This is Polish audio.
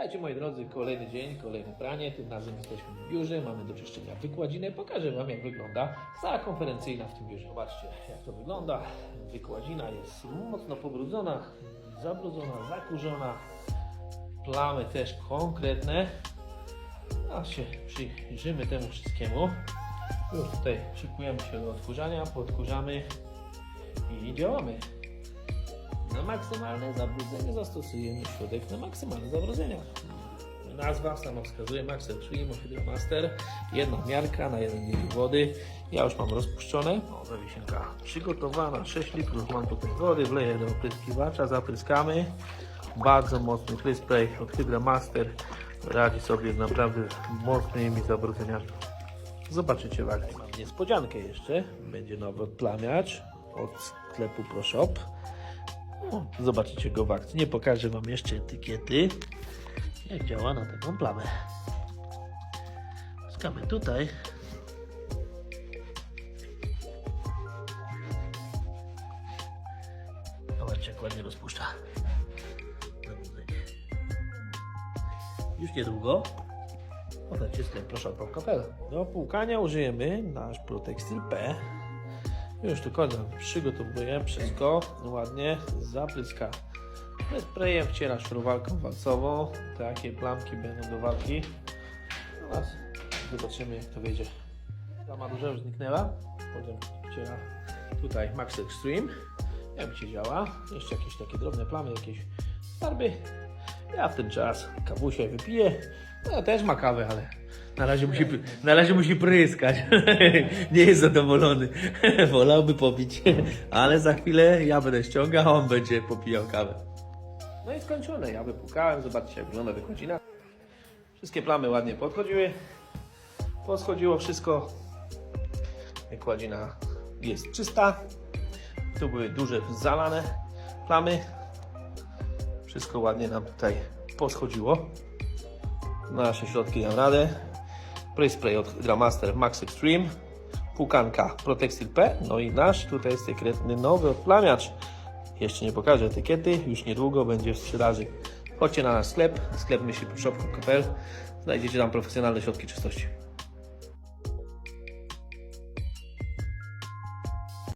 Dajcie moi drodzy, kolejny dzień, kolejne pranie. Tym razem jesteśmy w biurze, mamy do czyszczenia wykładzinę. Pokażę Wam jak wygląda sala konferencyjna w tym biurze. Zobaczcie jak to wygląda. Wykładzina jest mocno pobrudzona, zabrudzona, zakurzona. Plamy też konkretne. A się przyjrzymy temu wszystkiemu. Już tutaj szykujemy się do odkurzania, podkurzamy i działamy. Na maksymalne zabrudzenie zastosujemy środek na maksymalne zabrudzenia. Nazwa sama wskazuje Maxel Trim Hydromaster. Jedna miarka na 1 litr wody. Ja już mam rozpuszczone. O, zawiesienka przygotowana. 6 litrów mam tutaj wody. Wleję do opryskiwacza, zapryskamy. Bardzo mocny spray od Hydromaster. Radzi sobie z naprawdę mocnymi zabrudzeniami. Zobaczycie w akcji. Mam niespodziankę jeszcze. Będzie nowy odplamiacz od sklepu ProShop. Zobaczycie go w akcji. Nie pokażę Wam jeszcze etykiety, jak działa na taką plamę. Skamy tutaj. Zobaczcie, jak ładnie rozpuszcza. Już niedługo Podajcie sklep proszę.pl Do płukania użyjemy nasz Protextil P. Już tu kończę. Przygotowuję wszystko ładnie. Zapryska sprayem, wciera szurowalką walcową. Takie plamki będą do walki. Teraz zobaczymy jak to wyjdzie. Plama duża już zniknęła. Potem wciera tutaj Max Extreme. Jak się działa. Jeszcze jakieś takie drobne plamy, jakieś farby. Ja w ten czas kawusię wypiję. No też ma kawę, ale na razie musi, na razie musi pryskać. Nie jest zadowolony. Wolałby popić. Ale za chwilę ja będę ściągał, on będzie popijał kawę. No i skończone. Ja wypukałem. Zobaczcie jak wygląda wykładzina. Wszystkie plamy ładnie podchodziły. Poschodziło wszystko. Wykładzina jest czysta. Tu były duże zalane plamy. Wszystko ładnie nam tutaj poschodziło. Nasze środki dam radę. Spray spray od Hydramaster Max Extreme. Pukanka Protextil P. No i nasz tutaj jest sekretny nowy odplamiacz. Jeszcze nie pokażę etykiety. Już niedługo będzie w sprzedaży. Chodźcie na nasz sklep. Sklep myśli shop.pl. Znajdziecie tam profesjonalne środki czystości.